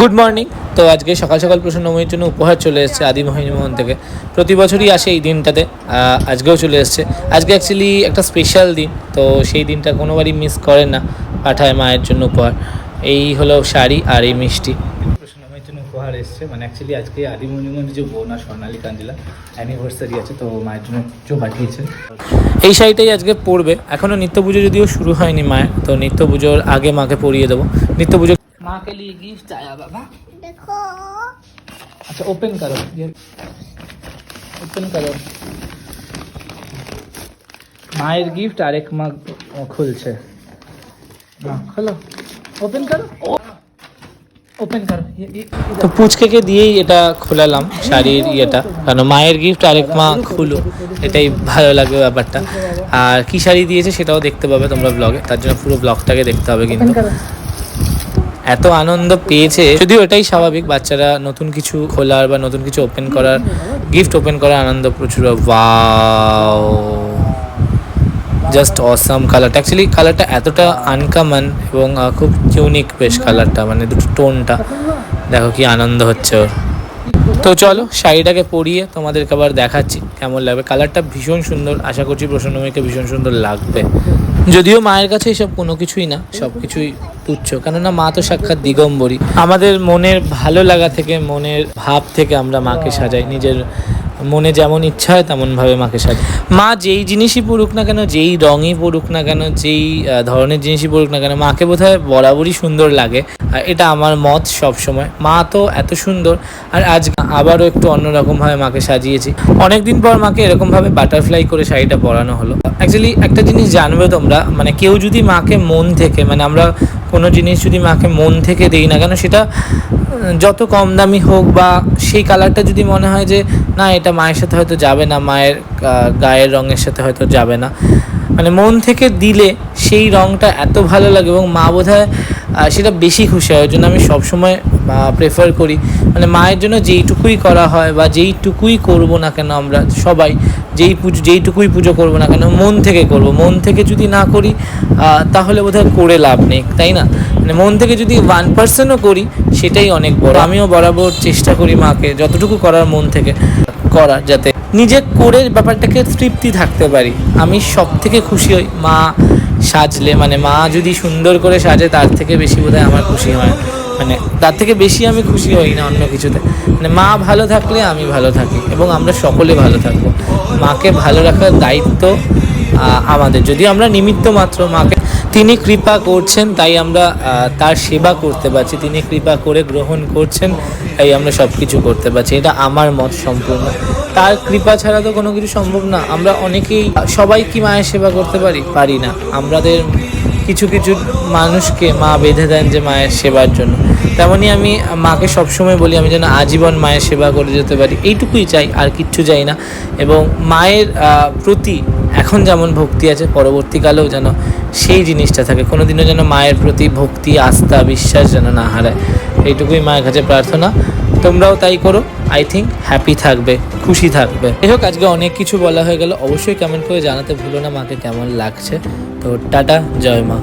Good morning তো আজকে সকাল সকাল প্রসন্নময়ের জন্য উপহার চলে এসেছে আদি মোহিনী মোহন থেকে। প্রতি বছরই আসে এই দিনটাতে আজকেও চলে এসেছে। আজকে অ্যাকচুয়ালি একটা স্পেশাল দিন তো সেই দিনটা কোনোবারই মিস করে না পাঠায় মায়ের জন্য উপহার। এই হলো শাড়ি আর এই মিষ্টি। প্রসন্নময়ীর জন্য উপহার এসছে মানে অ্যাকচুয়ালি আজকে আদি মোহিনী মোহনের যে বোন আর স্বর্ণালী কাঞ্জিলা অ্যানিভার্সারি আছে তো মায়ের জন্য কিছু পাঠিয়েছে। এই শাড়িটাই আজকে পরবে। এখনও নিত্য পুজো যদিও শুরু হয়নি মায়ের তো নিত্য পুজোর আগে মাকে পরিয়ে দেবো। নিত্য পুজো माँ के लिए गिफ्ट आया बाबा देखो अच्छा ओपन करो ये ओपन करो মায়ের গিফট আরেক মা খুলছে মা খোলো ওপেন করো ওপেন করো তো পুচকেকে দিয়েই এটা খোলালাম শাড়ির ইয়েটা কারণ মায়ের গিফট আরেক মা খুলো এটাই ভালো লাগবে ব্যাপারটা আর কি শাড়ি দিয়েছে সেটাও দেখতে পাবে তোমরা ব্লগে তার জন্য পুরো ব্লগটাকে দেখতে হবে কিন্তু এত আনন্দ পেয়েছে। যদিও এটাই স্বাভাবিক, বাচ্চারা নতুন কিছু খোলার বা নতুন কিছু ওপেন করার গিফট ওপেন করার আনন্দ প্রচুর। ওয়াও জাস্ট অসাম কালারটা অ্যাকচুয়ালি কালারটা এতটা আনকমন এবং খুব ইউনিক বেশ কালারটা মানে দুটো টোনটা। দেখো কি আনন্দ হচ্ছে ওর। তো চলো, শাড়িটাকে পরিয়ে তোমাদেরকে আবার দেখাচ্ছি কেমন লাগবে। কালারটা ভীষণ সুন্দর, আশা করছি প্রসন্নময়ীকে ভীষণ সুন্দর লাগবে। যদিও মায়ের কাছে এসব কোনো কিছুই না সব কিছুই তুচ্ছ, কেননা মা তো সাক্ষাৎ দিগম্বরী। আমাদের মনের ভালো লাগা থেকে, মনের ভাব থেকে আমরা মাকে সাজাই। নিজের মনে যেমন ইচ্ছা হয় তেমনভাবে মাকে সাজাই। মা যেই জিনিসই পড়ুক না কেন, যেই রঙই পড়ুক না কেন, যেই ধরনের জিনিসই পড়ুক না কেন, মাকে বোধহয় বরাবরই সুন্দর লাগে। আর এটা আমার মত সব সময় মা তো এত সুন্দর। আর আজ আবারও একটু অন্যরকমভাবে মাকে সাজিয়েছি। অনেকদিন পর মাকে এরকমভাবে বাটারফ্লাই করে শাড়িটা পরানো হলো। অ্যাকচুয়ালি একটা জিনিস জানবে তোমরা মানে কেউ যদি মাকে মন থেকে মানে আমরা কোনো জিনিস যদি মাকে মন থেকে দিই না কেন, সেটা যত কম দামি হোক বা সেই কালারটা যদি মনে হয় যে, না, এটা মায়ের সাথে হয়তো যাবে না, মায়ের গায়ের রঙের সাথে হয়তো যাবে না। মানে মন থেকে দিলে সেই রঙটা এত ভালো লাগে এবং মা বোধ সেটা বেশি খুশি হয়। ওই জন্য আমি সবসময় প্রেফার করি। মানে মায়ের জন্য যেইটুকুই করা হয় বা যেইটুকুই করব না কেন আমরা সবাই, যেই পুজো, যেইটুকুই পুজো করব না কেন, মন থেকে করব। মন থেকে যদি না করি তাহলে বোধহয় করে লাভ নেই, তাই না? মানে মন থেকে যদি ওয়ান পার্সেন্টও করি, সেটাই অনেক বড়। আমিও বরাবর চেষ্টা করি মাকে যতটুকু করার মন থেকে করার যাতে নিজে করে ব্যাপারটাকে তৃপ্তি থাকতে পারি। আমি সব থেকে খুশি হই, মা সাজলে। মানে মা যদি সুন্দর করে সাজে, তার থেকে বেশি বোধহয় আমার খুশি হয়। মানে তার থেকে বেশি আমি খুশি হই না অন্য কিছুতে। মানে মা ভালো থাকলে আমি ভালো থাকি এবং আমরা সকলে ভালো থাকব। মাকে ভালো রাখার দায়িত্ব আমাদের। যদি আমরা নিমিত্ত মাত্র, মাকে তিনি কৃপা করছেন, তাই আমরা তার সেবা করতে পারছি। তিনি কৃপা করে গ্রহণ করছেন, তাই আমরা সব কিছু করতে পারছি। এটা আমার মত সম্পূর্ণ। তার কৃপা ছাড়া তো কোনো কিছু সম্ভব না। আমরা অনেকেই, সবাই কি মায়ের সেবা করতে পারি? পারি না। আমাদের কিছু কিছু মানুষকে মা বেঁধে দেন যে মায়ের সেবার জন্য। তেমনই আমি মাকে সবসময় বলি, আমি যেন আজীবন মায়ের সেবা করে যেতে পারি। এইটুকুই চাই, আর কিচ্ছু চাই না। এবং মায়ের প্রতি এখন যেমন ভক্তি আছে, পরবর্তীকালেও যেন সেই জিনিসটা থাকে। কোনোদিনও যেন মায়ের প্রতি ভক্তি, আস্থা, বিশ্বাস যেন না হারায়। এইটুকুই মায়ের কাছে প্রার্থনা। তোমরাও তাই করো। আই থিঙ্ক হ্যাপি থাকবে, খুশি থাকবে। যাই হোক, আজকে অনেক কিছু বলা হয়ে গেল। অবশ্যই কমেন্ট করে জানাতে ভুলো না মাকে কেমন লাগছে। তো টাটা, জয় মা।